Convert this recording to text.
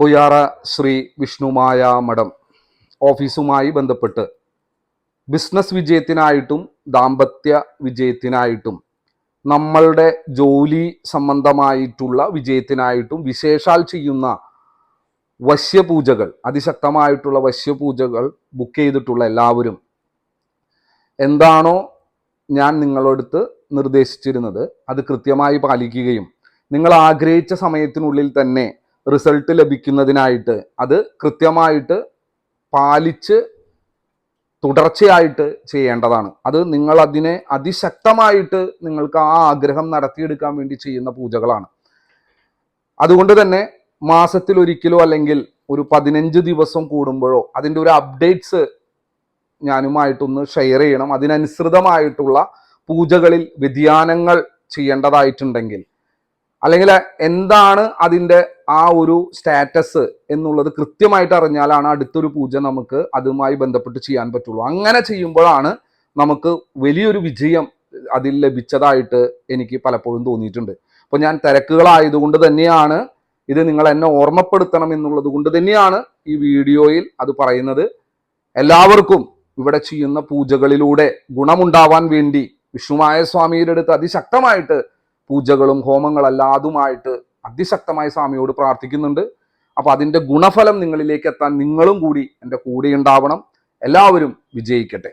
പൊയ്യാറ ശ്രീ വിഷ്ണുമായ മഠം ഓഫീസുമായി ബന്ധപ്പെട്ട് ബിസിനസ് വിജയത്തിനായിട്ടും ദാമ്പത്യ വിജയത്തിനായിട്ടും നമ്മളുടെ ജോലി സംബന്ധമായിട്ടുള്ള വിജയത്തിനായിട്ടും വിശേഷാൽ ചെയ്യുന്ന വശ്യപൂജകൾ അതിശക്തമായിട്ടുള്ള വശ്യപൂജകൾ ബുക്ക് ചെയ്തിട്ടുള്ള എല്ലാവരും എന്താണോ ഞാൻ നിങ്ങളടുത്ത് നിർദ്ദേശിച്ചിരുന്നത് അത് കൃത്യമായി പാലിക്കുകയും നിങ്ങൾ ആഗ്രഹിച്ച സമയത്തിനുള്ളിൽ തന്നെ റിസൾട്ട് ലഭിക്കുന്നതിനായിട്ട് അത് കൃത്യമായിട്ട് പാലിച്ച് തുടർച്ചയായിട്ട് ചെയ്യേണ്ടതാണ്. അത് നിങ്ങൾ അതിനെ അതിശക്തമായിട്ട് നിങ്ങൾക്ക് ആ ആഗ്രഹം നടത്തിയെടുക്കാൻ വേണ്ടി ചെയ്യുന്ന പൂജകളാണ്. അതുകൊണ്ട് തന്നെ മാസത്തിൽ ഒരിക്കലോ അല്ലെങ്കിൽ ഒരു പതിനഞ്ച് ദിവസം കൂടുമ്പോഴോ അതിന്റെ ഒരു അപ്ഡേറ്റ്സ് ഞാനുമായിട്ടൊന്ന് ഷെയർ ചെയ്യണം. അതിനനുസൃതമായിട്ടുള്ള പൂജകളിൽ വ്യതിയാനങ്ങൾ ചെയ്യേണ്ടതായിട്ടുണ്ടെങ്കിൽ അല്ലെങ്കിൽ എന്താണ് അതിന്റെ ആ ഒരു സ്റ്റാറ്റസ് എന്നുള്ളത് കൃത്യമായിട്ട് അറിഞ്ഞാലാണ് അടുത്തൊരു പൂജ നമുക്ക് അതുമായി ബന്ധപ്പെട്ട് ചെയ്യാൻ പറ്റുള്ളൂ. അങ്ങനെ ചെയ്യുമ്പോഴാണ് നമുക്ക് വലിയൊരു വിജയം അതിൽ ലഭിച്ചതായിട്ട് എനിക്ക് പലപ്പോഴും തോന്നിയിട്ടുണ്ട്. അപ്പോൾ ഞാൻ തിരക്കുകളായതുകൊണ്ട് തന്നെയാണ് ഇത് നിങ്ങൾ എന്നെ ഓർമ്മപ്പെടുത്തണം എന്നുള്ളത് കൊണ്ട് തന്നെയാണ് ഈ വീഡിയോയിൽ അത് പറയുന്നത്. എല്ലാവർക്കും ഇവിടെ ചെയ്യുന്ന പൂജകളിലൂടെ ഗുണമുണ്ടാവാൻ വേണ്ടി വിഷ്ണുമായ സ്വാമിയുടെ അടുത്ത് അതിശക്തമായിട്ട് പൂജകളും ഹോമങ്ങളല്ലാതുമായിട്ട് അതിശക്തമായി സ്വാമിയോട് പ്രാർത്ഥിക്കുന്നുണ്ട്. അപ്പോൾ അതിന്റെ ഗുണഫലം നിങ്ങളിലേക്ക് എത്താൻ നിങ്ങളും കൂടി എന്റെ കൂടെ ഉണ്ടാവണം. എല്ലാവരും വിജയിക്കട്ടെ.